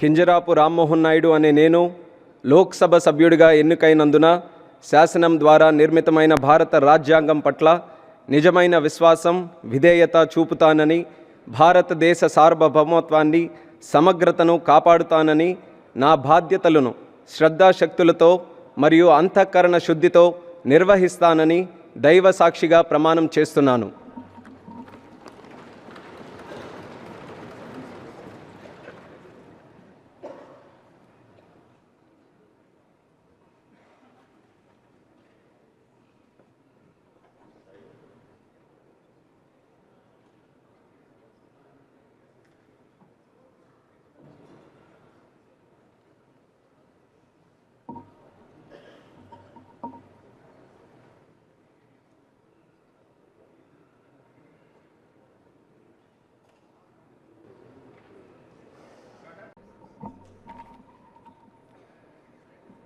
కింజరాపు రామ్మోహన్ నాయుడు అనే నేను లోక్సభ సభ్యుడిగా ఎన్నికైనందున శాసనం ద్వారా నిర్మితమైన భారత రాజ్యాంగం పట్ల నిజమైన విశ్వాసం విధేయత చూపుతానని భారతదేశ సార్వభౌమత్వాన్ని సమగ్రతను కాపాడుతానని నా బాధ్యతలను శ్రద్ధాశక్తులతో మరియు అంతఃకరణ శుద్ధితో నిర్వహిస్తానని దైవ సాక్షిగా ప్రమాణం చేస్తున్నాను.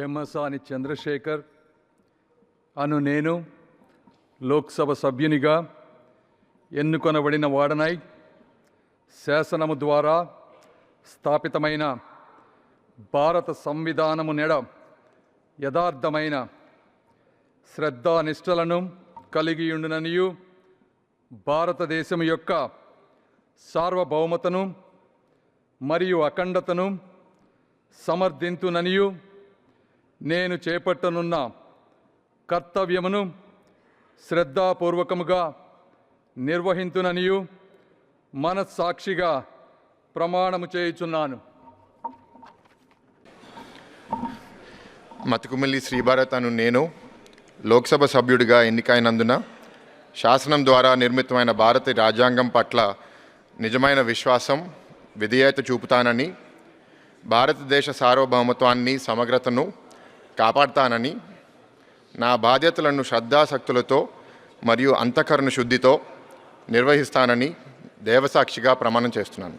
పెమ్మసాని చంద్రశేఖర్ అను నేను లోక్సభ సభ్యునిగా ఎన్నుకొనబడిన వాడనై శాసనము ద్వారా స్థాపితమైన భారత సంవిధానము నెడ యథార్థమైన శ్రద్ధానిష్టలను కలిగియుండుననియు భారతదేశం యొక్క సార్వభౌమతను మరియు అఖండతను సమర్థింతుననియు నేను చేపట్టనున్న కర్తవ్యమును శ్రద్ధాపూర్వకముగా నిర్వహింతుననియు మనస్సాక్షిగా ప్రమాణము చేయుచున్నాను. మతుకుమల్లి శ్రీభారత్ అను నేను లోక్సభ సభ్యుడిగా ఎన్నికైనందున శాసనం ద్వారా నిర్మితమైన భారత రాజ్యాంగం పట్ల నిజమైన విశ్వాసం విధేయత చూపుతానని భారతదేశ సార్వభౌమత్వాన్ని సమగ్రతను కాపాడతానని నా బాధ్యతలను శ్రద్ధాశక్తులతో మరియు అంతఃకరణ శుద్ధితో నిర్వహిస్తానని దేవసాక్షిగా ప్రమాణం చేస్తున్నాను.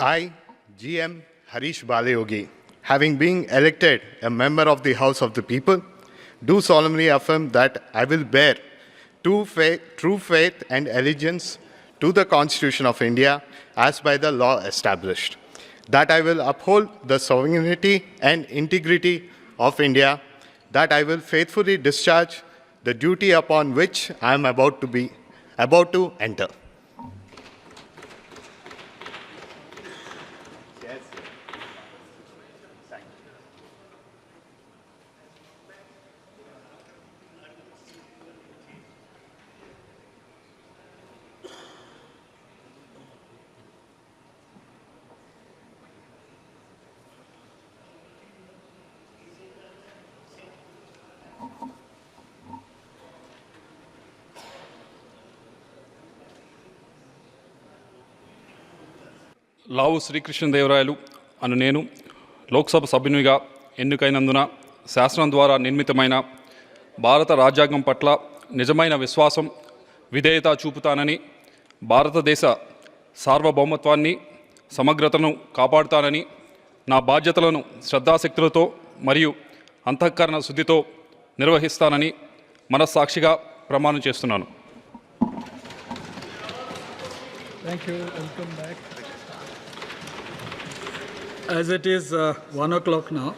I, GM Harish Balayogi, having been elected a member of the House of the People, do solemnly affirm that I will bear true faith, true faith and allegiance to the Constitution of India as by the law established. That I will uphold the sovereignty and integrity of India. That I will faithfully discharge the duty upon which I am about to be about to enter. లావు శ్రీకృష్ణదేవరాయలు అను నేను లోక్సభ సభ్యునిగా ఎన్నికైనందున శాసనం ద్వారా నిర్మితమైన భారత రాజ్యాంగం పట్ల నిజమైన విశ్వాసం విధేయత చూపుతానని భారతదేశ సార్వభౌమత్వాన్ని సమగ్రతను కాపాడుతానని నా బాధ్యతలను శ్రద్ధాశక్తులతో మరియు అంతఃకరణ శుద్ధితో నిర్వహిస్తానని మనస్సాక్షిగా ప్రమాణం చేస్తున్నాను Thank you. Welcome back. As it is uh, one o'clock now.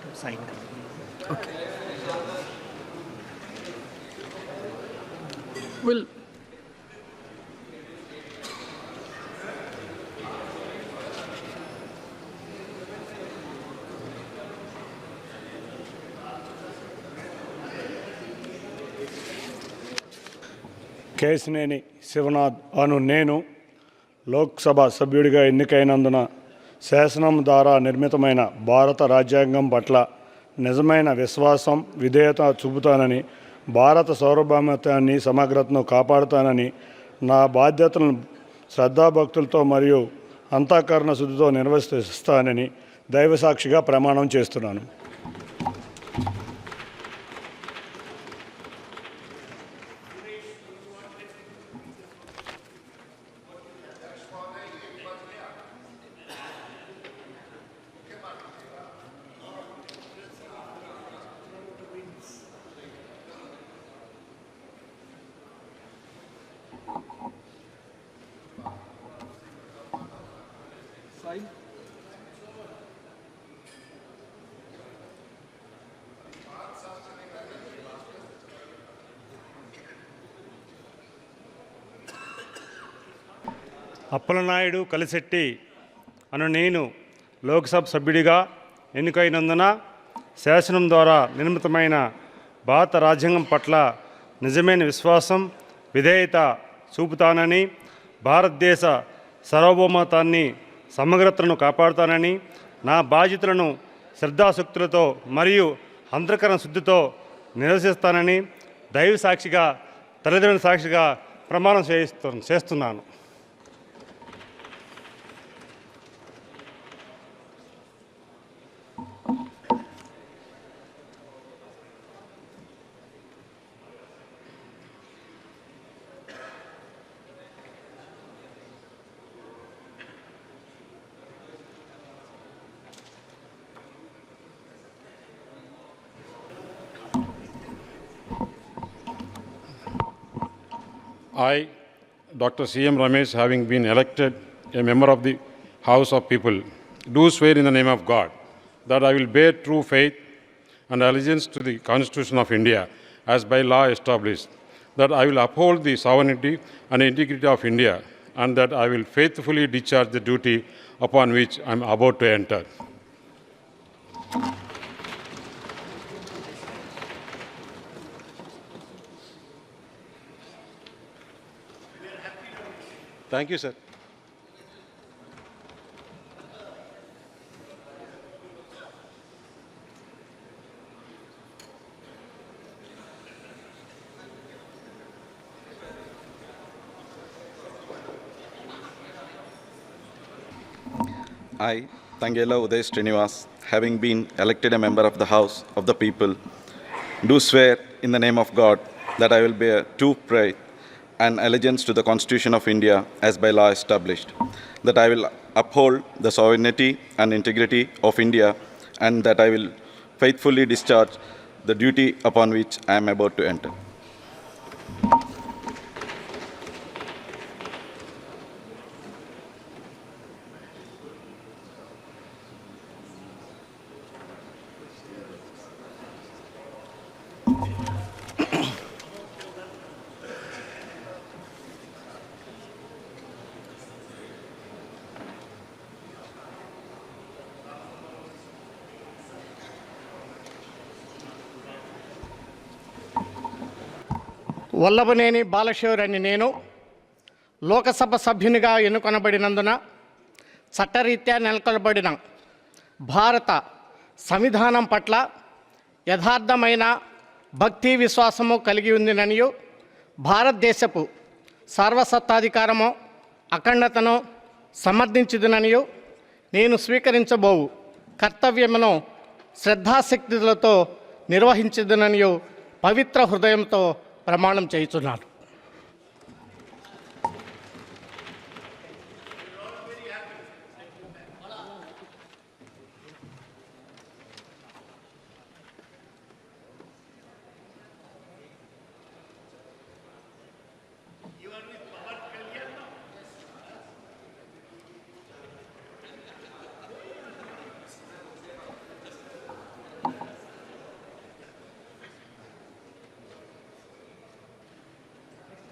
Okay. Well. Kesineni Sivanath అను నేను లోక్సభ సభ్యుడిగా ఎన్నికైనందున శాసనం ద్వారా నిర్మితమైన భారత రాజ్యాంగం పట్ల నిజమైన విశ్వాసం విధేయత చూపుతానని భారత సార్వభౌమత్వాన్ని సమగ్రతను కాపాడుతానని నా బాధ్యతలను శ్రద్ధాభక్తులతో మరియు అంతఃకరణ శుద్ధితో నిర్వర్తిస్తానని దైవసాక్షిగా ప్రమాణం చేస్తున్నాను. అప్పలనాయుడు కలిశెట్టి అను నేను లోక్సభ సభ్యుడిగా ఎన్నికైనందున శాసనం ద్వారా నిర్మితమైన భారత రాజ్యాంగం పట్ల నిజమైన విశ్వాసం విధేయత చూపుతానని భారతదేశ సార్వభౌమతాన్ని సమగ్రతను కాపాడుతానని నా బాధ్యతలను శ్రద్ధాశక్తులతో మరియు అంతఃకరణ శుద్ధితో నిరసిస్తానని దైవ సాక్షిగా తల్లిదండ్రుల సాక్షిగా ప్రమాణం చేయిస్తు చేస్తున్నాను. I, Dr. C.M. Ramesh, having been elected a member of the House of People, do swear in the name of God that I will bear true faith and allegiance to the Constitution of India as by law established, that I will uphold the sovereignty and integrity of India, and that I will faithfully discharge the duty upon which I am about to enter. Thank you, sir. I, Tangela Uday Srinivas, having been elected a member of the House of the People, do swear in the name of God that I will bear true pride and allegiance to the Constitution of India as by law established, that I will uphold the sovereignty and integrity of India, and that I will faithfully discharge the duty upon which I am about to enter. Vallabhaneni బాలశివర్ అని నేను లోకసభ సభ్యునిగా ఎన్నుకొనబడినందున చట్టరీత్యా నెలకొల్పబడిన భారత సంవిధానం పట్ల యథార్థమైన భక్తి విశ్వాసము కలిగి ఉందిననియు భారతదేశపు సార్వసత్తాధికారము అఖండతను సమర్థించుదుననియు నేను స్వీకరించబోవు కర్తవ్యమును శ్రద్ధాశక్తులతో నిర్వహించదుననియు పవిత్ర హృదయంతో ప్రమాణం చేస్తున్నారు